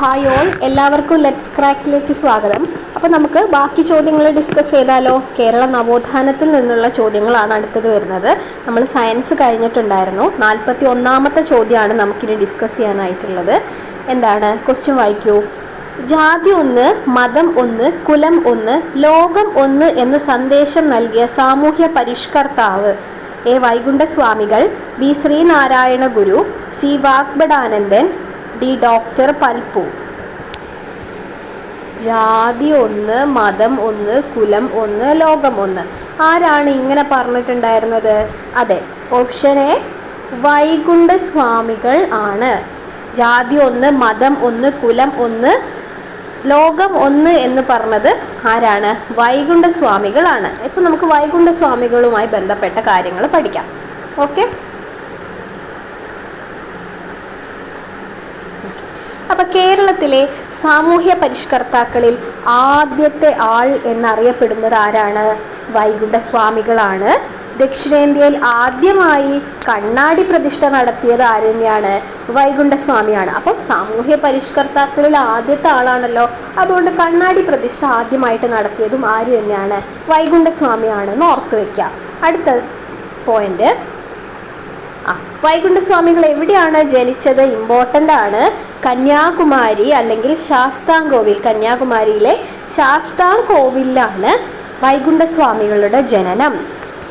Hi all എല്ലാവർക്കും let's ക്രാക്കിലേക്ക് സ്വാഗതം. അപ്പോൾ നമുക്ക് ബാക്കി ചോദ്യങ്ങൾ ഡിസ്കസ് ചെയ്താലോ? കേരള നവോത്ഥാനത്തിൽ നിന്നുള്ള ചോദ്യങ്ങളാണ് അടുത്തത് വരുന്നത്. നമ്മൾ സയൻസ് കഴിഞ്ഞിട്ടുണ്ടായിരുന്നു. നാൽപ്പത്തി ഒന്നാമത്തെ ചോദ്യമാണ് നമുക്കിനി ഡിസ്കസ് ചെയ്യാനായിട്ടുള്ളത്. എന്താണ്? ക്വസ്റ്റ്യൻ വായിക്കൂ. ജാതി ഒന്ന് മതം ഒന്ന് കുലം ഒന്ന് ലോകം ഒന്ന് എന്ന് സന്ദേശം നൽകിയ സാമൂഹ്യ പരിഷ്കർത്താവ് A Vaikundaswamikal B Sreenarayana Guru C Vagbhatanandan D doctor Palpu. ജാതി ഒന്ന് മതം ഒന്ന് കുലം ഒന്ന് ലോകം ഒന്ന്. ആരാണ് ഇങ്ങനെ പറഞ്ഞിട്ടുണ്ടായിരുന്നത്? അതെ ഓപ്ഷൻ എ വൈകുണ്ഠ സ്വാമികൾ ആണ്. ജാതി ഒന്ന് മതം ഒന്ന് കുലം ഒന്ന് ലോകം ഒന്ന് എന്ന് പറഞ്ഞത് ആരാണ്? വൈകുണ്ഠ സ്വാമികളാണ് ഇപ്പം നമുക്ക് വൈകുണ്ഠ സ്വാമികളുമായി ബന്ധപ്പെട്ട കാര്യങ്ങൾ പഠിക്കാം. ഓക്കെ? അപ്പൊ കേരളത്തിലെ സാമൂഹ്യ പരിഷ്കർത്താക്കളിൽ ആദ്യത്തെ ആൾ എന്നറിയപ്പെടുന്നത് ആരാണ് വൈകുണ്ഠ സ്വാമികളാണ് ദക്ഷിണേന്ത്യയിൽ ആദ്യമായി കണ്ണാടി പ്രതിഷ്ഠ നടത്തിയത് ആര് തന്നെയാണ് വൈകുണ്ഠസ്വാമിയാണ്. അപ്പം സാമൂഹ്യ പരിഷ്കർത്താക്കളിൽ ആദ്യത്തെ ആളാണല്ലോ. അതുകൊണ്ട് കണ്ണാടി പ്രതിഷ്ഠ ആദ്യമായിട്ട് നടത്തിയതും ആര് തന്നെയാണ്? വൈകുണ്ഠസ്വാമിയാണെന്ന് ഓർത്തു വെക്കാം. അടുത്ത പോയിന്റ് ആ വൈകുണ്ഠസ്വാമികൾ എവിടെയാണ് ജനിച്ചത്? ഇമ്പോർട്ടന്റ് ആണ്. കന്യാകുമാരി അല്ലെങ്കിൽ ശാസ്താംകോവിൽ കന്യാകുമാരിയിലെ ശാസ്താംകോവിലാണ് വൈകുണ്ഠസ്വാമികളുടെ ജനനം.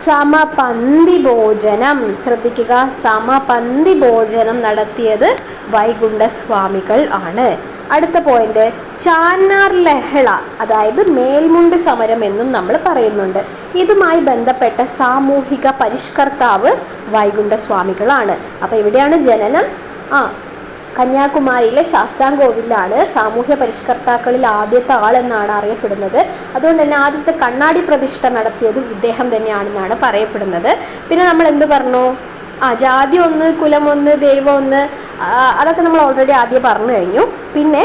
സമപന്തി ഭോജനം ശ്രദ്ധിക്കുക സമപന്തി ഭോജനം നടത്തിയത് വൈകുണ്ഠസ്വാമികൾ ആണ്. അടുത്ത പോയിന്റ് ചാന്നാർ ലഹള അതായത് മേൽമുണ്ട് സമരം എന്നും നമ്മൾ പറയുന്നുണ്ട്. ഇതുമായി ബന്ധപ്പെട്ട സാമൂഹിക പരിഷ്കർത്താവ് വൈകുണ്ഠസ്വാമികളാണ്. അപ്പൊ ഇവിടെയാണ് ജനനം. ആ കന്യാകുമാരിയിലെ ശാസ്താംകോവിലാണ് സാമൂഹ്യ പരിഷ്കർത്താക്കളിൽ ആദ്യത്തെ ആളെന്നാണ് അറിയപ്പെടുന്നത്. അതുകൊണ്ട് തന്നെ ആദ്യത്തെ കണ്ണാടി പ്രതിഷ്ഠ നടത്തിയതും ഇദ്ദേഹം തന്നെയാണെന്നാണ് പറയപ്പെടുന്നത്. പിന്നെ നമ്മൾ എന്ത് പറഞ്ഞു? ആ ജാതി ഒന്ന് കുലം ഒന്ന് ദൈവം ഒന്ന് അതൊക്കെ നമ്മൾ ഓൾറെഡി ആദ്യം പറഞ്ഞു കഴിഞ്ഞു. പിന്നെ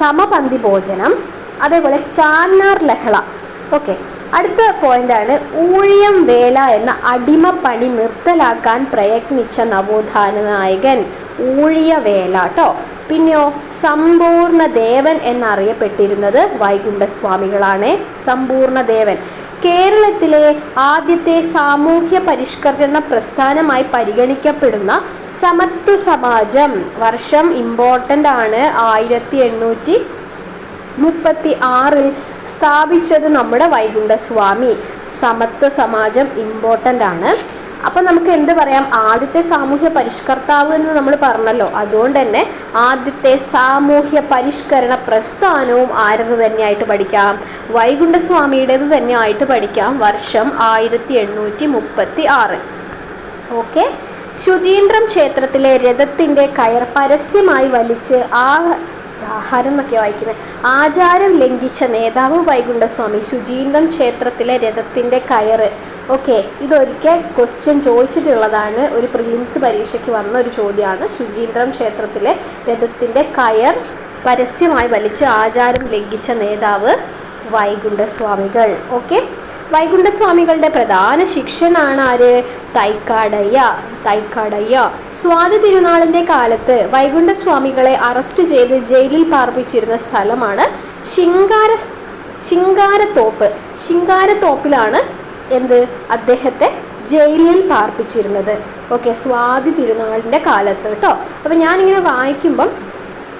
സമപന്തി ഭോജനം അതേപോലെ ചാന്നാർ ലഹള. ഓക്കെ. അടുത്ത പോയിന്റാണ് ഊഴിയം വേല എന്ന അടിമ പണി നിർത്തലാക്കാൻ പ്രയത്നിച്ച നവോത്ഥാന നായകൻ. ഊഴിയ വേല കേട്ടോ പിന്നെയോ സമ്പൂർണ ദേവൻ എന്നറിയപ്പെട്ടിരുന്നത് വൈകുണ്ഠസ്വാമികളാണ്. സമ്പൂർണ ദേവൻ കേരളത്തിലെ ആദ്യത്തെ സാമൂഹ്യ പരിഷ്കരണ പ്രസ്ഥാനമായി പരിഗണിക്കപ്പെടുന്ന സമത്വ സമാജം വർഷം ഇമ്പോർട്ടന്റ് ആണ്. ആയിരത്തി എണ്ണൂറ്റി മുപ്പത്തി ആറിൽ സ്ഥാപിച്ചത് നമ്മുടെ വൈകുണ്ഠസ്വാമി. സമത്വ സമാജം ഇമ്പോർട്ടന്റ് ആണ്. അപ്പം നമുക്ക് എന്ത് പറയാം? ആദ്യത്തെ സാമൂഹ്യ പരിഷ്കർത്താവ് എന്ന് നമ്മൾ പറഞ്ഞല്ലോ. അതുകൊണ്ട് തന്നെ ആദ്യത്തെ സാമൂഹ്യ പരിഷ്കരണ പ്രസ്ഥാനവും ആരത് തന്നെയായിട്ട് പഠിക്കാം. വൈകുണ്ഠസ്വാമിയുടേത് തന്നെയായിട്ട് പഠിക്കാം. വർഷം ആയിരത്തി എണ്ണൂറ്റി മുപ്പത്തി ആറ് ഓക്കെ? ശുചീന്ദ്രം ക്ഷേത്രത്തിലെ രഥത്തിന്റെ കയർ പരസ്യമായി വലിച്ച് ആ ആഹാരം എന്നൊക്കെ വായിക്കുന്നത് ആചാരം ലംഘിച്ച നേതാവ് വൈകുണ്ഠസ്വാമി. ശുചീന്ദ്രം ക്ഷേത്രത്തിലെ രഥത്തിന്റെ കയറ് ഓക്കെ ഇതൊരിക്കൽ ക്വസ്റ്റ്യൻ ചോദിച്ചിട്ടുള്ളതാണ്. ഒരു പ്രിലിംസ് പരീക്ഷയ്ക്ക് വന്ന ഒരു ചോദ്യമാണ്. ശുചീന്ദ്രം ക്ഷേത്രത്തിലെ രഥത്തിന്റെ കയർ പരസ്യമായി വലിച്ച് ആചാരം ലംഘിച്ച നേതാവ് വൈകുണ്ഠസ്വാമികൾ. ഓക്കെ വൈകുണ്ഠസ്വാമികളുടെ പ്രധാന ശിക്ഷനാണ് ആര്? തൈക്കാടയ്യ. തൈക്കാടയ്യ. സ്വാതി തിരുനാളിന്റെ കാലത്ത് വൈകുണ്ഠസ്വാമികളെ അറസ്റ്റ് ചെയ്ത് ജയിലിൽ പാർപ്പിച്ചിരുന്ന സ്ഥലമാണ് ശിങ്കാര ശിങ്കാരത്തോപ്പ്. ശിങ്കാരത്തോപ്പിലാണ് എന്ത്? അദ്ദേഹത്തെ ജയിലിൽ പാർപ്പിച്ചിരുന്നത്. ഓക്കെ സ്വാതി തിരുനാളിന്റെ കാലത്ത് കേട്ടോ. അപ്പം ഞാനിങ്ങനെ വായിക്കുമ്പം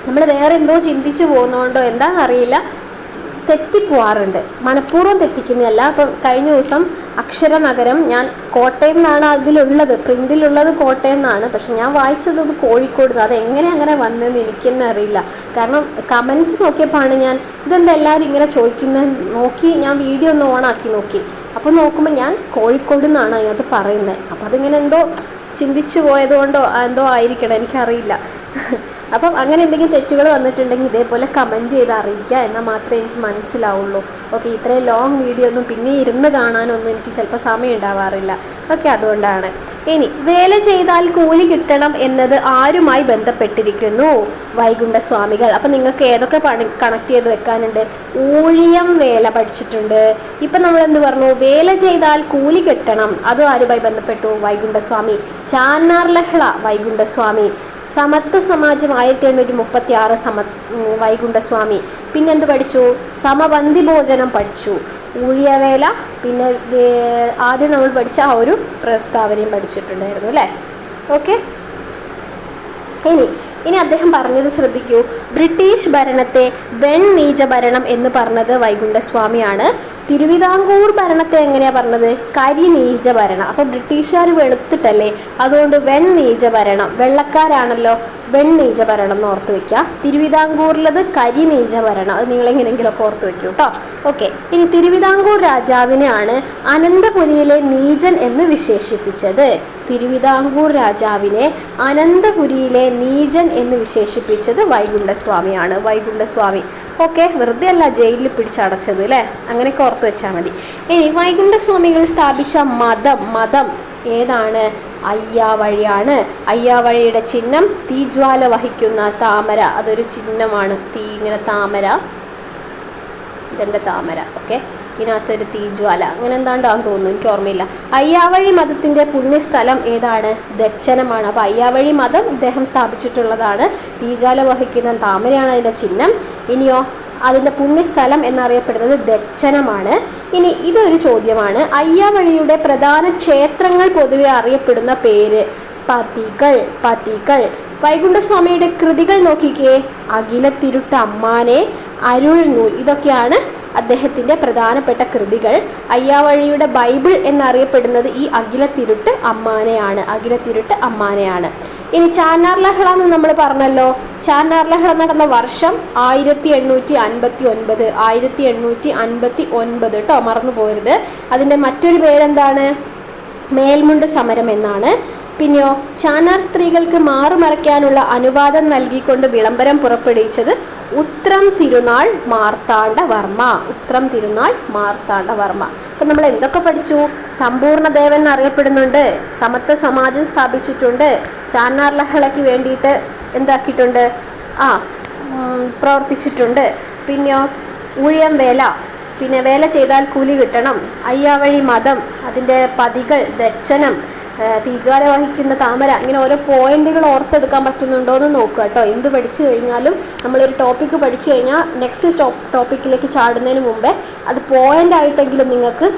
നമ്മൾ വേറെ എന്തോ ചിന്തിച്ചു പോകുന്നതുകൊണ്ടോ എന്താണെന്നറിയില്ല തെറ്റിപ്പോവാറുണ്ട്. മനഃപൂർവം തെറ്റിക്കുന്നതല്ല. അപ്പം കഴിഞ്ഞ ദിവസം അക്ഷരനഗരം ഞാൻ കോട്ടയം എന്നാണ് അതിലുള്ളത്. പ്രിന്റിലുള്ളത് കോട്ടയം എന്നാണ്. പക്ഷെ ഞാൻ വായിച്ചത് അത് കോഴിക്കോട്. അത് എങ്ങനെ അങ്ങനെ വന്നതെന്ന് എനിക്കെന്നെ അറിയില്ല. കാരണം കമൻസ് നോക്കിയപ്പോഴാണ് ഞാൻ ഇതെന്താ എല്ലാവരും ഇങ്ങനെ ചോദിക്കുന്നത് നോക്കി ഞാൻ വീഡിയോ ഒന്ന് ഓണാക്കി നോക്കി. അപ്പോൾ നോക്കുമ്പോൾ ഞാൻ കോഴിക്കോട് നിന്നാണ് അതിനകത്ത് പറയുന്നത് അപ്പോൾ അതിങ്ങനെ എന്തോ ചിന്തിച്ചു പോയതുകൊണ്ടോ എന്തോ ആയിരിക്കണം എനിക്കറിയില്ല. അപ്പം അങ്ങനെ എന്തെങ്കിലും തെറ്റുകൾ വന്നിട്ടുണ്ടെങ്കിൽ ഇതേപോലെ കമന്റ് ചെയ്ത് അറിയിക്കുക എന്നാൽ മാത്രമേ എനിക്ക് മനസ്സിലാവുള്ളൂ. ഓക്കെ ഇത്രയും ലോങ് വീഡിയോ ഒന്നും പിന്നെ ഇരുന്ന് കാണാനൊന്നും എനിക്ക് ചിലപ്പോൾ സമയം ഉണ്ടാവാറില്ല. ഓക്കെ അതുകൊണ്ടാണ്. ഇനി വേല ചെയ്താൽ കൂലി കിട്ടണം എന്നത് ആരുമായി ബന്ധപ്പെട്ടിരിക്കുന്നു? വൈകുണ്ഠ സ്വാമികൾ അപ്പം നിങ്ങൾക്ക് ഏതൊക്കെ പണി കണക്ട് ചെയ്ത് വെക്കാനുണ്ട്? ഊഴിയം വേല പഠിച്ചിട്ടുണ്ട്. ഇപ്പം നമ്മൾ എന്ത് പറഞ്ഞു? വേല ചെയ്താൽ കൂലി കിട്ടണം. അത് ആരുമായി ബന്ധപ്പെട്ടു? വൈകുണ്ഠസ്വാമി. ചാന്നാർ ലഹള വൈകുണ്ഠസ്വാമി. സമത്വ സമാജം ആയിരത്തി എണ്ണൂറ്റി മുപ്പത്തി ആറ് സമ വൈകുണ്ഠസ്വാമി. പിന്നെന്ത് പഠിച്ചു? സമബന്ധി ഭോജനം പഠിച്ചു. ഊഴിയവേല പിന്നെ ആദ്യം നമ്മൾ പഠിച്ച ആ ഒരു പ്രസ്താവനയും പഠിച്ചിട്ടുണ്ടായിരുന്നു അല്ലേ? ഓക്കെ ഇനി ഇനി അദ്ദേഹം പറഞ്ഞത് ശ്രദ്ധിക്കൂ. ബ്രിട്ടീഷ് ഭരണത്തെ വെൺമീജ ഭരണം എന്ന് പറഞ്ഞത് വൈകുണ്ഠസ്വാമിയാണ്. തിരുവിതാംകൂർ ഭരണത്തെ എങ്ങനെയാ പറഞ്ഞത്? കരിനീച ഭരണം. അപ്പൊ ബ്രിട്ടീഷുകാർ വെളുത്തിട്ടല്ലേ? അതുകൊണ്ട് വെൺമീജ ഭരണം. വെള്ളക്കാരാണല്ലോ വെണ്ണീച ഭരണം എന്ന് ഓർത്ത് വെക്കുക. തിരുവിതാംകൂറിലത് കരിനീച ഭരണം അത് നിങ്ങൾ എങ്ങനെയെങ്കിലുമൊക്കെ ഓർത്ത് വെക്കൂ കേട്ടോ ഓക്കെ. ഇനി തിരുവിതാംകൂർ രാജാവിനെയാണ് അനന്തപുരിയിലെ നീജൻ എന്ന് വിശേഷിപ്പിച്ചത്. തിരുവിതാംകൂർ രാജാവിനെ അനന്തപുരിയിലെ നീജൻ എന്ന് വിശേഷിപ്പിച്ചത് വൈകുണ്ഠസ്വാമിയാണ്. വൈകുണ്ഠസ്വാമി. ഓക്കെ. വെറുതെ അല്ല ജയിലിൽ പിടിച്ചടച്ചത് അല്ലേ അങ്ങനെയൊക്കെ ഓർത്ത് വെച്ചാൽ മതി. ഇനി വൈകുണ്ഠസ്വാമികൾ സ്ഥാപിച്ച മതം മതം ഏതാണ്? അയ്യാവഴിയാണ്. അയ്യാവഴിയുടെ ചിഹ്നം തീജ്വാല വഹിക്കുന്ന താമര. അതൊരു ചിഹ്നമാണ്. തീ ഇങ്ങനെ താമര. ഇതെന്റെ താമര. ഓക്കെ. ഇതിനകത്തൊരു തീജ്വാല. അങ്ങനെ എന്താണ്ടാന്ന് തോന്നുന്നു. എനിക്ക് ഓർമ്മയില്ല. അയ്യാവഴി മതത്തിന്റെ പുണ്യസ്ഥലം ഏതാണ്? ദക്ഷനമാണ്. അപ്പോൾ അയ്യാവഴി മതം ഇദ്ദേഹം സ്ഥാപിച്ചിട്ടുള്ളതാണ്. തീജ്വാല വഹിക്കുന്ന താമരയാണ് അതിന്റെ ചിഹ്നം. ഇനിയോ അതിന്റെ പുണ്യസ്ഥലം എന്നറിയപ്പെടുന്നത് ദക്ഷനമാണ്. ഇനി ഇതൊരു ചോദ്യമാണ്. അയ്യാവഴിയുടെ പ്രധാന ക്ഷേത്രങ്ങൾ പൊതുവെ അറിയപ്പെടുന്ന പേര് പതികൾ പതികൾ. വൈകുണ്ഠസ്വാമിയുടെ കൃതികൾ നോക്കിക്കേ. അഖില തിരുട്ട് അമ്മാനെ അരുൾ നൂൽ ഇതൊക്കെയാണ് അദ്ദേഹത്തിന്റെ പ്രധാനപ്പെട്ട കൃതികൾ. അയ്യാവഴിയുടെ ബൈബിൾ എന്നറിയപ്പെടുന്നത് ഈ അഖില തിരുട്ട് അമ്മാനെയാണ്. അഖില തിരുട്ട് അമ്മാനെയാണ്. ഇനി ചാനാർ ലഹള എന്ന് നമ്മൾ പറഞ്ഞല്ലോ. ചാന്നാർ ലഹള നടന്ന വർഷം ആയിരത്തി എണ്ണൂറ്റി അൻപത്തി ഒൻപത് ആയിരത്തി എണ്ണൂറ്റി അൻപത്തി ഒൻപത് കേട്ടോ മറന്നു പോരുത്. അതിന്റെ മറ്റൊരു പേരെന്താണ്? മേൽമുണ്ട് സമരം എന്നാണ്. പിന്നെയോ ചാനാർ സ്ത്രീകൾക്ക് മാറുമറയ്ക്കാനുള്ള അനുവാദം നൽകിക്കൊണ്ട് വിളംബരം പുറപ്പെടുവിച്ചത് ഉത്രം തിരുനാൾ മാർത്താണ്ഡ വർമ്മ. ഉത്രം തിരുനാൾ മാർത്താണ്ഡ വർമ്മ. അപ്പം നമ്മൾ എന്തൊക്കെ പഠിച്ചു? സമ്പൂർണ ദേവൻ അറിയപ്പെടുന്നുണ്ട്. സമത്വ സമാജം സ്ഥാപിച്ചിട്ടുണ്ട്. ചാനാർ ലഹളയ്ക്ക് വേണ്ടിയിട്ട് എന്താക്കിയിട്ടുണ്ട്? ആ പ്രവർത്തിച്ചിട്ടുണ്ട്. പിന്നെയോ ഊഴിയം വേല. പിന്നെ വേല ചെയ്താൽ കൂലി കിട്ടണം. അയ്യാവഴി മതം അതിന്റെ പതികൾ ദർശനം തീജ്വാല വഹിക്കുന്ന താമര ഇങ്ങനെ ഓരോ പോയിന്റുകൾ ഓർത്തെടുക്കാൻ പറ്റുന്നുണ്ടോ എന്ന് നോക്കുക കേട്ടോ. എന്ത് പഠിച്ചു കഴിഞ്ഞാലും നമ്മളൊരു ടോപ്പിക്ക് പഠിച്ചു കഴിഞ്ഞാൽ നെക്സ്റ്റ് ടോപ്പിക്കിലേക്ക് ചാടുന്നതിന് മുമ്പേ അത് പോയിന്റ് ആയിട്ടെങ്കിലും നിങ്ങൾക്ക്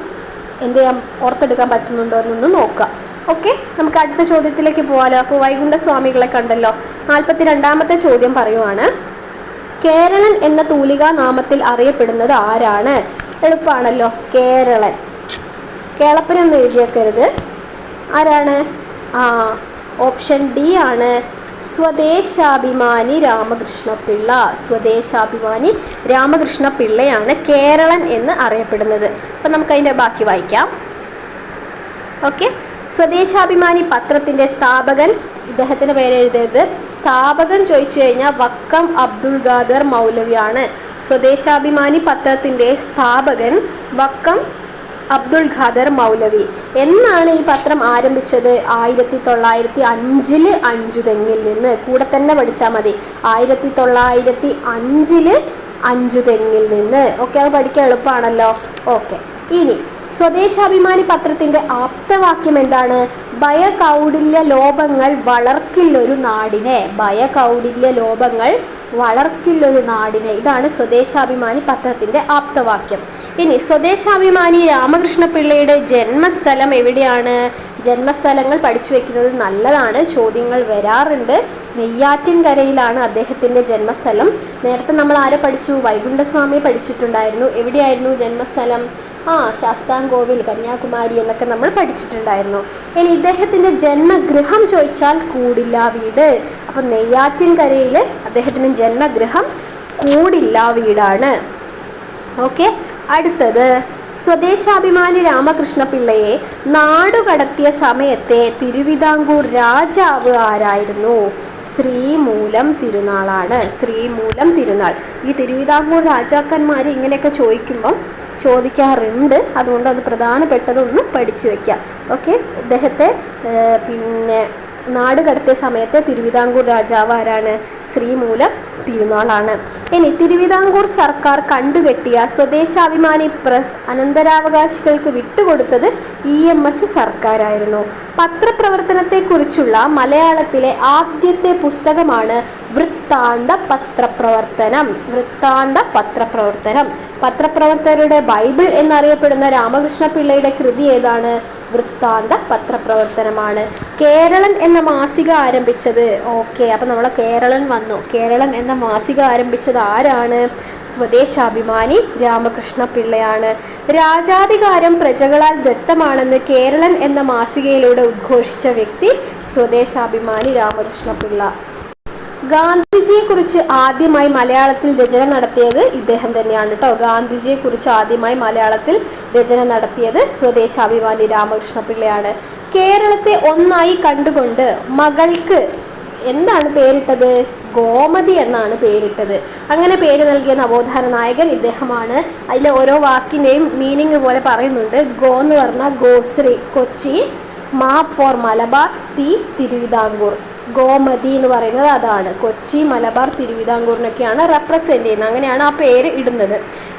എന്ത് ചെയ്യാൻ ഓർത്തെടുക്കാൻ പറ്റുന്നുണ്ടോ എന്നൊന്ന് നോക്കുക. ഓക്കെ നമുക്ക് അടുത്ത ചോദ്യത്തിലേക്ക് പോകാലോ അപ്പോൾ വൈകുണ്ഠ സ്വാമികളെ കണ്ടല്ലോ. നാൽപ്പത്തി രണ്ടാമത്തെ ചോദ്യം പറയുവാണ്. കേരളൻ എന്ന തൂലികാ നാമത്തിൽ അറിയപ്പെടുന്നത് ആരാണ്? എളുപ്പമാണല്ലോ കേരളൻ. കേളപ്പനൊന്നും എഴുതിയേക്കരുത്. ആരാണ്? ആ ഓപ്ഷൻ ഡി ആണ്. സ്വദേശാഭിമാനി രാമകൃഷ്ണ പിള്ള സ്വദേശാഭിമാനി രാമകൃഷ്ണ പിള്ളയാണ് കേരളൻ എന്ന് അറിയപ്പെടുന്നത്. അപ്പം നമുക്കതിന്റെ ബാക്കി വായിക്കാം. ഓക്കെ സ്വദേശാഭിമാനി പത്രത്തിന്റെ സ്ഥാപകൻ ഇദ്ദേഹത്തിന്റെ പേര് സ്ഥാപകൻ ചോദിച്ചു കഴിഞ്ഞാൽ വക്കം അബ്ദുൾ ഖാദർ മൗലവിയാണ്. സ്വദേശാഭിമാനി പത്രത്തിന്റെ സ്ഥാപകൻ വക്കം അബ്ദുൾ ഖാദർ മൗലവി. എന്നാണ് ഈ പത്രം ആരംഭിച്ചത്? ആയിരത്തി തൊള്ളായിരത്തി അഞ്ചിൽ അഞ്ചുതെങ്ങിൽ നിന്ന്. കൂടെ തന്നെ പഠിച്ചാൽ മതി. ആയിരത്തി തൊള്ളായിരത്തി അഞ്ചിൽ അഞ്ചുതെങ്ങിൽ നിന്ന്. ഓക്കെ അത് പഠിക്കാൻ എളുപ്പമാണല്ലോ. ഓക്കെ. ഇനി സ്വദേശാഭിമാനി പത്രത്തിന്റെ ആപ്തവാക്യം എന്താണ്? ഭയകൗടില്യ ലോപങ്ങൾ വളർക്കില്ലൊരു നാടിനെ. ഭയകൗടില്യ ലോപങ്ങൾ വളർക്കില്ലൊരു നാടിനെ. ഇതാണ് സ്വദേശാഭിമാനി പത്രത്തിന്റെ ആപ്തവാക്യം. ഇനി സ്വദേശാഭിമാനി രാമകൃഷ്ണ പിള്ളയുടെ ജന്മസ്ഥലം എവിടെയാണ്? ജന്മസ്ഥലങ്ങൾ പഠിച്ചു വെക്കുന്നത് നല്ലതാണ്. ചോദ്യങ്ങൾ വരാറുണ്ട്. നെയ്യാറ്റിൻകരയിലാണ് അദ്ദേഹത്തിന്റെ ജന്മസ്ഥലം. നേരത്തെ നമ്മൾ ആരെ പഠിച്ചു? വൈകുണ്ഠസ്വാമി പഠിച്ചിട്ടുണ്ടായിരുന്നു. എവിടെയായിരുന്നു ജന്മസ്ഥലം? ആ ശാസ്താംകോവിൽ കന്യാകുമാരി എന്നൊക്കെ നമ്മൾ പഠിച്ചിട്ടുണ്ടായിരുന്നു. ഇനി ഇദ്ദേഹത്തിന്റെ ജന്മഗൃഹം ചോദിച്ചാൽ കൂടില്ല വീട്. അപ്പം നെയ്യാറ്റിൻകരയിൽ അദ്ദേഹത്തിന്റെ ജന്മഗൃഹം കൂടില്ല വീടാണ്. ഓക്കെ അടുത്തത്. സ്വദേശാഭിമാനി രാമകൃഷ്ണ പിള്ളയെ നാടുകടത്തിയ സമയത്തെ തിരുവിതാംകൂർ രാജാവ് ആരായിരുന്നു? ശ്രീമൂലം തിരുനാളാണ്. ശ്രീമൂലം തിരുനാൾ. ഈ തിരുവിതാംകൂർ രാജാക്കന്മാർ ഇങ്ങനെയൊക്കെ ചോദിക്കുമ്പം ചോദിക്കാറുണ്ട്. അതുകൊണ്ട് അത് പ്രധാനപ്പെട്ടതൊന്ന് പഠിച്ചു വെക്കാം. ഓക്കെ ഇദ്ദേഹത്തെ പിന്നെ നാട് കടത്തിയ സമയത്ത് തിരുവിതാംകൂർ രാജാവ് ആരാണ്? ശ്രീമൂലം തിരുനാളാണ്. ഇനി തിരുവിതാംകൂർ സർക്കാർ കണ്ടുകെട്ടിയ സ്വദേശാഭിമാനി പ്രസ് അനന്തരാവകാശികൾക്ക് വിട്ടുകൊടുത്തത് ഇ എം എസ് സർക്കാരായിരുന്നു. പത്രപ്രവർത്തനത്തെക്കുറിച്ചുള്ള മലയാളത്തിലെ ആദ്യത്തെ പുസ്തകമാണ് വൃത്താന്ത പത്രപ്രവർത്തനം. വൃത്താന്ത പത്രപ്രവർത്തനം. പത്രപ്രവർത്തകരുടെ ബൈബിൾ എന്നറിയപ്പെടുന്ന രാമകൃഷ്ണ പിള്ളയുടെ കൃതി ഏതാണ്? വൃത്താന്ത പത്രപ്രവർത്തനമാണ്. കേരളൻ എന്ന മാസിക ആരംഭിച്ചത്. ഓക്കെ അപ്പം നമ്മളെ കേരളൻ വന്നു. കേരളൻ എന്ന മാസിക ആരംഭിച്ചത് ആരാണ്? സ്വദേശാഭിമാനി രാമകൃഷ്ണ പിള്ളയാണ് രാജാധികാരം പ്രജകളാൽ ദത്തമാണെന്ന് കേരളൻ എന്ന മാസികയിലൂടെ ഉദ്ഘോഷിച്ച വ്യക്തി സ്വദേശാഭിമാനി രാമകൃഷ്ണ പിള്ള ഗാന്ധിജിയെ കുറിച്ച് ആദ്യമായി മലയാളത്തിൽ രചന നടത്തിയത് ഇദ്ദേഹം തന്നെയാണ് കേട്ടോ. ഗാന്ധിജിയെ കുറിച്ച് ആദ്യമായി മലയാളത്തിൽ രചന നടത്തിയത് സ്വദേശാഭിമാനി രാമകൃഷ്ണ പിള്ളയാണ് കേരളത്തെ ഒന്നായി കണ്ടുകൊണ്ട് മകൾക്ക് എന്താണ് പേരിട്ടത്? ഗോമതി എന്നാണ് പേരിട്ടത്. അങ്ങനെ പേര് നൽകിയ നവോത്ഥാന നായകൻ ഇദ്ദേഹമാണ്. അതിലെ ഓരോ വാക്കിന്റെയും മീനിങ് പോലെ പറയുന്നുണ്ട്. ഗോ എന്ന് പറഞ്ഞാൽ ഗോശ്രീ കൊച്ചി മാ ഫോർ മലബാർ തി തിരുവിതാംകൂർ. ഗോമതി എന്ന് പറയുന്നത് അതാണ്. കൊച്ചി മലബാർ തിരുവിതാംകൂറിനൊക്കെയാണ് റെപ്രസെന്റ് ചെയ്യുന്നത്. അങ്ങനെയാണ് ആ പേര് ഇടുന്നത്.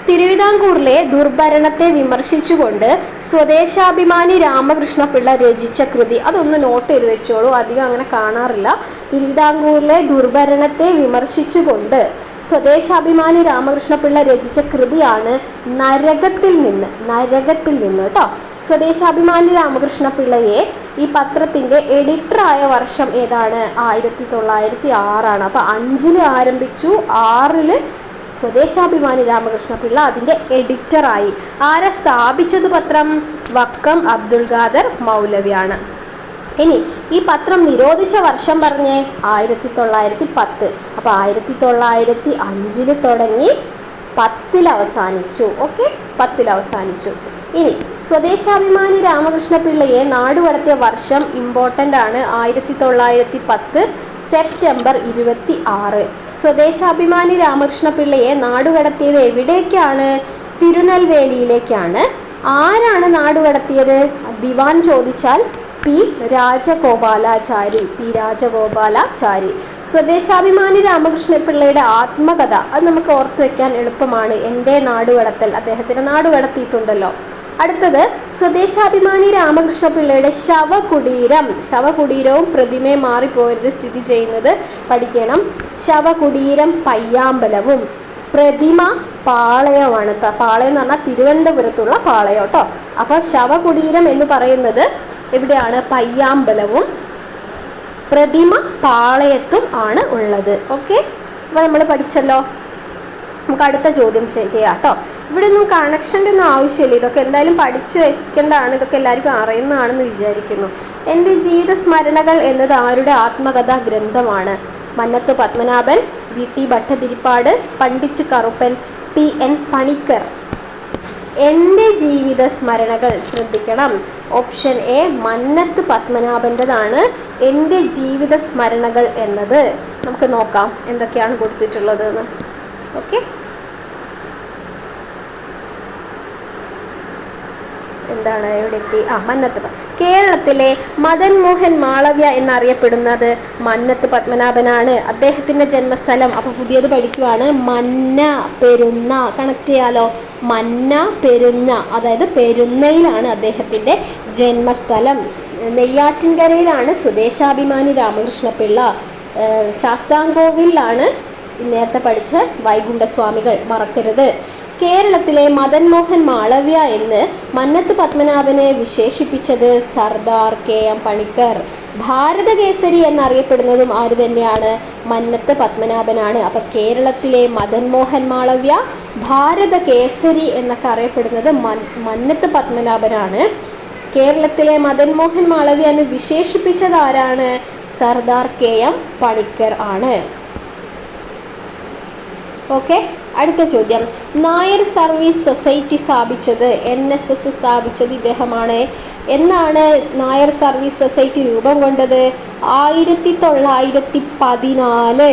തിരുവിതാംകൂറിലെ ദുർഭരണത്തെ വിമർശിച്ചുകൊണ്ട് സ്വദേശാഭിമാനി രാമകൃഷ്ണപിള്ള രചിച്ച കൃതി. അതൊന്ന് നോട്ട് ചെയ്ത് വെച്ചോളൂ. അധികം അങ്ങനെ കാണാറില്ല. തിരുവിതാംകൂറിലെ ദുർഭരണത്തെ വിമർശിച്ചുകൊണ്ട് സ്വദേശാഭിമാനി രാമകൃഷ്ണപിള്ള രചിച്ച കൃതിയാണ് നരകത്തിൽ നിന്ന് നരകത്തിൽ നിന്ന് കേട്ടോ സ്വദേശാഭിമാനി രാമകൃഷ്ണപിള്ളയെ ഈ പത്രത്തിന്റെ എഡിറ്ററായ വർഷം ഏതാണ്? ആയിരത്തി തൊള്ളായിരത്തി ആറാണ് അപ്പോൾ അഞ്ചിൽ ആരംഭിച്ചു ആറിൽ സ്വദേശാഭിമാനി രാമകൃഷ്ണപിള്ള അതിന്റെ എഡിറ്ററായി ആരാ സ്ഥാപിച്ചത് പത്രം? വക്കം അബ്ദുൾ ഖാദർ മൗലവിയാണ്. ഇനി ഈ പത്രം നിരോധിച്ച വർഷം പറഞ്ഞേ ആയിരത്തി തൊള്ളായിരത്തി പത്ത് അപ്പോൾ ആയിരത്തി തൊള്ളായിരത്തി അഞ്ചിൽ തുടങ്ങി പത്തിൽ അവസാനിച്ചു ഓക്കെ? പത്തിൽ അവസാനിച്ചു ഇനി സ്വദേശാഭിമാനി രാമകൃഷ്ണ പിള്ളയെ നാടുകടത്തിയ വർഷം ഇമ്പോർട്ടന്റ് ആണ് ആയിരത്തി തൊള്ളായിരത്തി പത്ത് സെപ്റ്റംബർ ഇരുപത്തി ആറ് സ്വദേശാഭിമാനി രാമകൃഷ്ണ പിള്ളയെ നാടുകടത്തിയത് എവിടേക്കാണ്? തിരുനെൽവേലിയിലേക്കാണ്. ആരാണ് നാടുകടത്തിയത്? ദിവാൻ ചോദിച്ചാൽ പി രാജഗോപാലാചാരി പി രാജഗോപാലാചാരി. സ്വദേശാഭിമാനി രാമകൃഷ്ണപിള്ളയുടെ ആത്മകഥ അത് നമുക്ക് ഓർത്തു വെക്കാൻ എളുപ്പമാണ്. എന്റെ നാടുകടത്തൽ. അദ്ദേഹത്തിന്റെ നാടുകടത്തിയിട്ടുണ്ടല്ലോ. അടുത്തത് സ്വദേശാഭിമാനി രാമകൃഷ്ണപിള്ളയുടെ ശവകുടീരം. ശവകുടീരവും പ്രതിമയും മാറിപ്പോയത് സ്ഥിതി ചെയ്യുന്നത് പഠിക്കണം. ശവകുടീരം പയ്യാമ്പലവും. പ്രതിമ പാളയമാണ് പാളയം എന്ന് പറഞ്ഞാൽ തിരുവനന്തപുരത്തുള്ള പാളയം കേട്ടോ. അപ്പോൾ ശവകുടീരം എന്ന് പറയുന്നത് എവിടെയാണ് പയ്യാമ്പലവും പ്രതിമ പാളയത്തും ആണ് ഉള്ളത്. ഓക്കെ അപ്പോൾ നമ്മൾ പഠിച്ചല്ലോ. നമുക്ക് അടുത്ത ചോദ്യം ചെയ്യാം കേട്ടോ ഇവിടെ ഒന്നും കണക്ഷന്റെ ഒന്നും ആവശ്യമില്ല. ഇതൊക്കെ എന്തായാലും പഠിച്ചു വെക്കേണ്ടതാണ്. ഇതൊക്കെ എല്ലാവർക്കും അറിയുന്നതാണെന്ന് വിചാരിക്കുന്നു. എന്റെ ജീവിത സ്മരണകൾ എന്നത് ആരുടെ ആത്മകഥാ ഗ്രന്ഥമാണ്? Mannath Padmanabhan V T Bhattathiripad Pandit Karuppan P N Panicker. എന്റെ ജീവിത സ്മരണകൾ ശ്രദ്ധിക്കണം. ഓപ്ഷൻ എ മന്നത്ത് പത്മനാഭന്റെതാണ് എന്റെ ജീവിത സ്മരണകൾ എന്നത്. നമുക്ക് നോക്കാം എന്തൊക്കെയാണ് കൊടുത്തിട്ടുള്ളത് എന്ന് ഓക്കെ എന്താണ് എവിടെ എത്തി? ആ മന്നത്ത് കേരളത്തിലെ മദൻ മോഹൻ മാളവ്യ എന്നറിയപ്പെടുന്നത് മന്നത്ത് പത്മനാഭനാണ്. അദ്ദേഹത്തിന്റെ ജന്മസ്ഥലം അപ്പൊ പുതിയത് പഠിക്കുവാണ്. മന്ന പെരുന്ന കണക്ട് ചെയ്യാലോ? മന്ന പെരുന്ന അതായത് പെരുന്നയിലാണ് അദ്ദേഹത്തിന്റെ ജന്മസ്ഥലം. നെയ്യാറ്റിൻകരയിലാണ് സ്വദേശാഭിമാനി രാമകൃഷ്ണ പിള്ള ഏഹ് ശാസ്താംകോവിലാണ് നേരത്തെ പഠിച്ച വൈകുണ്ഠസ്വാമികൾ മറക്കരുത്. കേരളത്തിലെ മദൻ മോഹൻ മാളവ്യ എന്ന് മന്നത്ത് പത്മനാഭനെ വിശേഷിപ്പിച്ചത് സർദാർ കെ എം പണിക്കർ. ഭാരതകേസരി എന്നറിയപ്പെടുന്നതും ആര് തന്നെയാണ്? മന്നത്ത് പത്മനാഭനാണ്. അപ്പൊ കേരളത്തിലെ മദൻ മോഹൻ മാളവ്യ ഭാരതകേസരി എന്നൊക്കെ അറിയപ്പെടുന്നത് മന്നത്ത് പത്മനാഭനാണ്. കേരളത്തിലെ മദൻ മോഹൻ മാളവ്യ എന്ന് വിശേഷിപ്പിച്ചത് ആരാണ്? സർദാർ കെ എം പണിക്കർ ആണ്. ഓക്കെ? അടുത്ത ചോദ്യം. നായർ സർവീസ് സൊസൈറ്റി സ്ഥാപിച്ചത് എൻ എസ് എസ് സ്ഥാപിച്ചത് ഇദ്ദേഹമാണ്. എന്നാണ് നായർ സർവീസ് സൊസൈറ്റി രൂപം കൊണ്ടത്? ആയിരത്തി തൊള്ളായിരത്തി പതിനാല്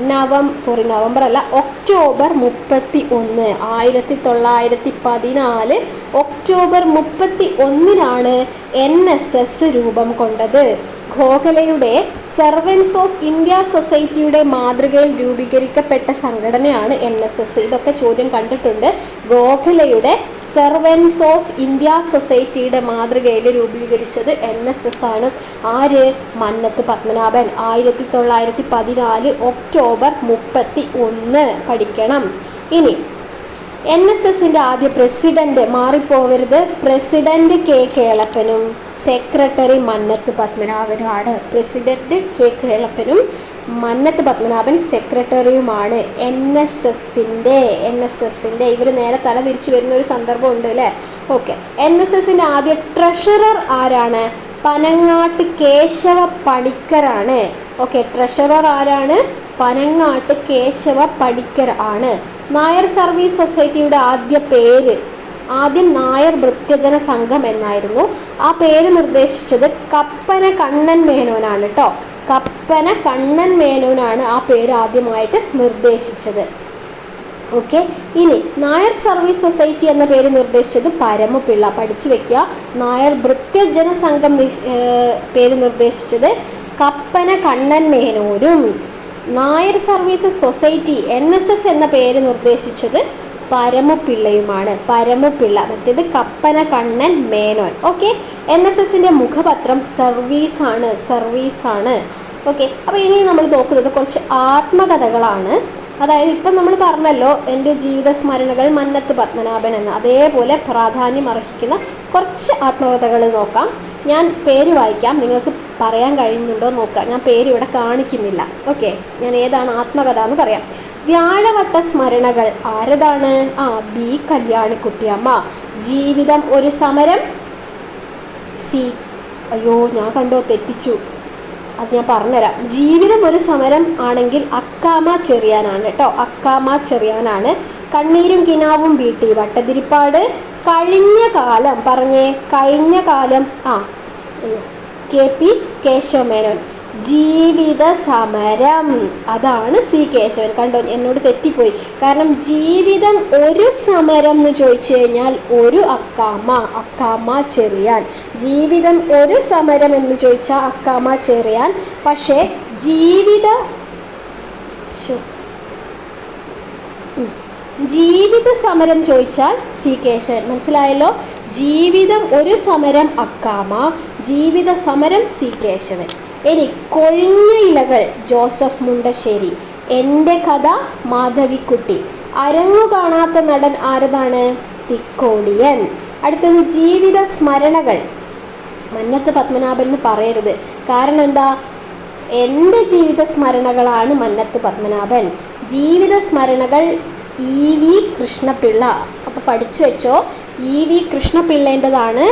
നവം സോറി നവംബർ അല്ല ഒക്ടോബർ മുപ്പത്തി ഒന്ന് ആയിരത്തി തൊള്ളായിരത്തി പതിനാല് ഒക്ടോബർ മുപ്പത്തി ഒന്നിനാണ് എൻ എസ് എസ് രൂപം കൊണ്ടത്. ഖോഖലയുടെ സർവൻസ് ഓഫ് ഇന്ത്യ സൊസൈറ്റിയുടെ മാതൃകയിൽ രൂപീകരിക്കപ്പെട്ട സംഘടനയാണ് എൻ എസ് എസ്. ഇതൊക്കെ ചോദ്യം കണ്ടിട്ടുണ്ട്. ഗോഖലയുടെ സർവൻസ് ഓഫ് ഇന്ത്യ സൊസൈറ്റിയുടെ മാതൃകയിൽ രൂപീകരിച്ചത് എൻ എസ് എസ് ആണ്. ആര്? മന്നത്ത് പത്മനാഭൻ. ആയിരത്തി തൊള്ളായിരത്തി പതിനാല് ഒക്ടോബർ മുപ്പത്തി ഒന്ന് പഠിക്കണം. ഇനി എൻ എസ് എസിന്റെ ആദ്യ പ്രസിഡന്റ് മാറിപ്പോവരുത്. പ്രസിഡന്റ് കെ കേളപ്പനും സെക്രട്ടറി മന്നത്ത് പത്മനാഭനുമാണ്. പ്രസിഡന്റ് കെ കേളപ്പനും മന്നത്ത് പത്മനാഭൻ സെക്രട്ടറിയുമാണ് എൻ എസ് എസിന്റെ എൻ എസ് എസിന്റെ ഇവർ നേരെ തല തിരിച്ചു വരുന്ന ഒരു സന്ദർഭമുണ്ട് അല്ലേ? ഓക്കെ. എൻ എസ് എസിന്റെ ആദ്യ ട്രഷറർ ആരാണ്? പനങ്ങാട്ട് കേശവ പണിക്കരാണ്. ഓക്കെ. ട്രഷറർ ആരാണ്? പനങ്ങാട്ട് കേശവ പണിക്കർ ആണ്. നായർ സർവീസ് സൊസൈറ്റിയുടെ ആദ്യ പേര് ആദ്യം നായർ വൃത്യജന സംഘം എന്നായിരുന്നു. ആ പേര് നിർദ്ദേശിച്ചത് കപ്പന കണ്ണൻ മേനോനാണ് കേട്ടോ കപ്പന കണ്ണൻ മേനോനാണ് ആ പേര് ആദ്യമായിട്ട് നിർദ്ദേശിച്ചത്. ഓക്കെ. ഇനി നായർ സർവീസ് സൊസൈറ്റി എന്ന പേര് നിർദ്ദേശിച്ചത് പരമപിള്ള. പഠിച്ചു വെക്കുക. നായർ വൃത്യജന സംഘം പേര് നിർദ്ദേശിച്ചത് കപ്പന കണ്ണൻ മേനോനും. Nair service society N S S എന്ന പേര് നിർദ്ദേശിച്ചത് പരമപിള്ളയുമാണ്. പരമപിള്ള മറ്റേത് Kappana Kannan Menon okay N S എസിന്റെ മുഖപത്രം സർവീസാണ് സർവീസാണ്. ഓക്കെ അപ്പോൾ ഇനി നമ്മൾ നോക്കുന്നത് കുറച്ച് ആത്മകഥകളാണ്. അതായത് ഇപ്പം നമ്മൾ പറഞ്ഞല്ലോ എന്റെ ജീവിത സ്മരണകൾ മന്നത്ത് പത്മനാഭൻ എന്ന്. അതേപോലെ പ്രാധാന്യം അർഹിക്കുന്ന കുറച്ച് ആത്മകഥകൾ നോക്കാം. ഞാൻ പേര് വായിക്കാം. നിങ്ങൾക്ക് പറയാൻ കഴിയുന്നുണ്ടോ നോക്കുക. ഞാൻ പേര് ഇവിടെ കാണിക്കുന്നില്ല. ഓക്കെ ഞാൻ ഏതാണ്? ആത്മകഥ എന്ന് പറയാം. വ്യാഴവട്ട സ്മരണകൾ ആരതാണ്? ആ ബി കല്യാണിക്കുട്ടിയമ്മ. ജീവിതം ഒരു സമരം? സി അയ്യോ ഞാൻ കണ്ടോ തെറ്റിച്ചു. അത് ഞാൻ പറഞ്ഞുതരാം. ജീവിതം ഒരു സമരം ആണെങ്കിൽ അക്കാമ ചെറിയാനാണ് കേട്ടോ. അക്കാമ ചെറിയാനാണ്. കണ്ണീരും കിനാവും വീട്ടി വട്ടതിരിപ്പാട്. കഴിഞ്ഞ കാലം. പറഞ്ഞേ കഴിഞ്ഞ കാലം. ആ. K P Kesavamenon. ജീവിത സമരം. അതാണ് സി കേശവൻ. കണ്ടോ എന്നോട് തെറ്റിപ്പോയി. കാരണം ജീവിതം ഒരു സമരം എന്ന് ചോദിച്ചു കഴിഞ്ഞാൽ ഒരു അക്കാമ അക്കാമ ചെറിയാൻ. ജീവിതം ഒരു സമരം എന്ന് ചോദിച്ചാൽ അക്കാമ ചെറിയാൻ. പക്ഷേ ജീവിത ജീവിത സമരം ചോദിച്ചാൽ സി കേശവൻ. മനസ്സിലായല്ലോ? ജീവിതം ഒരു സമരം അക്കാമ ജീവിത സമരം സി കേശവൻ. ഇനി കൊഴിഞ്ഞ ഇലകൾ ജോസഫ് മുണ്ടശ്ശേരി. എന്റെ കഥ മാധവിക്കുട്ടി. അരങ്ങു കാണാത്ത നടൻ ആരതാണ്? തിക്കോടിയൻ. അടുത്തത് ജീവിത സ്മരണകൾ. മന്നത്ത് പത്മനാഭൻ എന്ന് പറയരുത്. കാരണം എന്താ? എന്റെ ജീവിത സ്മരണകളാണ് മന്നത്ത് പത്മനാഭൻ. ജീവിത സ്മരണകൾ ഇ വി കൃഷ്ണപിള്ള. അപ്പോൾ പഠിച്ചു വെച്ചോ? ഇ വി കൃഷ്ണപിള്ളേന്റെതാണ്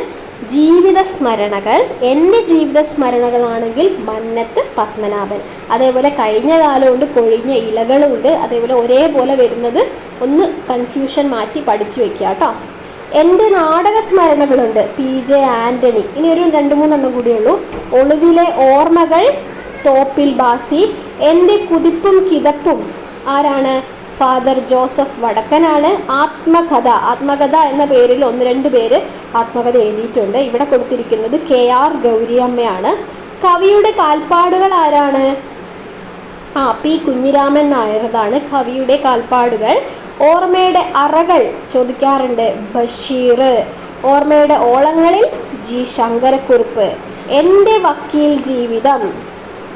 ജീവിത സ്മരണകൾ എന്റെ ജീവിത സ്മരണകളാണെങ്കിൽ മന്നത്ത് പത്മനാഭൻ. അതേപോലെ കഴിഞ്ഞ കാലമുണ്ട് കൊഴിഞ്ഞ ഇലകളുണ്ട് അതേപോലെ ഒരേപോലെ വരുന്നത് ഒന്ന് കൺഫ്യൂഷൻ മാറ്റി പഠിച്ചു വെക്കുക കേട്ടോ. എന്റെ നാടക സ്മരണകളുണ്ട് പി ജെ ആന്റണി. ഇനി ഒരു രണ്ട് മൂന്നെണ്ണം കൂടിയുള്ളൂ. ഒളിവിലെ ഓർമ്മകൾ തോപ്പിൽ ബാസി. എന്റെ കുതിപ്പും കിതപ്പും ആരാണ്? ഫാദർ ജോസഫ് വടക്കനാണ്. ആത്മകഥ ആത്മകഥ എന്ന പേരിൽ ഒന്ന് രണ്ട് പേര് ആത്മകഥ എഴുതിയിട്ടുണ്ട്. ഇവിടെ കൊടുത്തിരിക്കുന്നത് കെ ആർ ഗൗരിയമ്മയാണ്. കവിയുടെ കാൽപ്പാടുകൾ ആരാണ്? ആ പി കുഞ്ഞിരാമൻ നായരതാണ് കവിയുടെ കാൽപ്പാടുകൾ. ഓർമ്മയുടെ അറകൾ ചോദിക്കാറുണ്ട് ബഷീർ. ഓർമ്മയുടെ ഓളങ്ങളിൽ ജി ശങ്കരക്കുറുപ്പ്. എന്റെ വക്കീൽ ജീവിതം.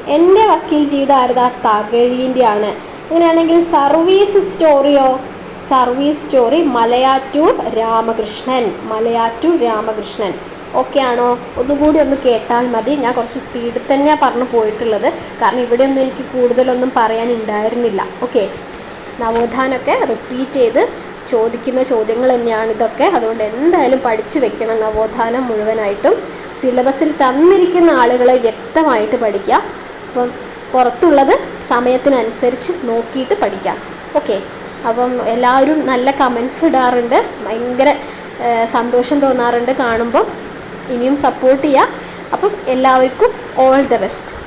എന്റെ വക്കീൽ ജീവിതം ആരതാ? തകഴീന്റെ ആണ് അങ്ങനെയാണെങ്കിൽ service സ്റ്റോറിയോ? Service story Malayattoor Ramakrishnan Malayattoor Ramakrishnan. Okay ആണോ? ഒന്നുകൂടി ഒന്ന് കേട്ടാൽ മതി. ഞാൻ കുറച്ച് സ്പീഡിൽ തന്നെയാണ് പറഞ്ഞു പോയിട്ടുള്ളത്. കാരണം ഇവിടെ ഒന്നും എനിക്ക് കൂടുതലൊന്നും പറയാനുണ്ടായിരുന്നില്ല ഓക്കെ നവോത്ഥാനമൊക്കെ റിപ്പീറ്റ് ചെയ്ത് ചോദിക്കുന്ന ചോദ്യങ്ങൾ തന്നെയാണ് ഇതൊക്കെ. അതുകൊണ്ട് എന്തായാലും പഠിച്ചു വെക്കണം നവോത്ഥാനം മുഴുവനായിട്ടും. സിലബസിൽ തന്നിരിക്കുന്ന ആളുകളെ വ്യക്തമായിട്ട് പഠിക്കുക. അപ്പം പുറത്തുള്ളത് സമയത്തിനനുസരിച്ച് നോക്കിയിട്ട് പഠിക്കാം. ഓക്കെ അപ്പം എല്ലാവരും നല്ല കമൻസ് ഇടാറുണ്ട്. ഭയങ്കര സന്തോഷം തോന്നാറുണ്ട് കാണുമ്പോൾ ഇനിയും സപ്പോർട്ട് ചെയ്യുക അപ്പം എല്ലാവർക്കും ഓൾ ദ ബെസ്റ്റ്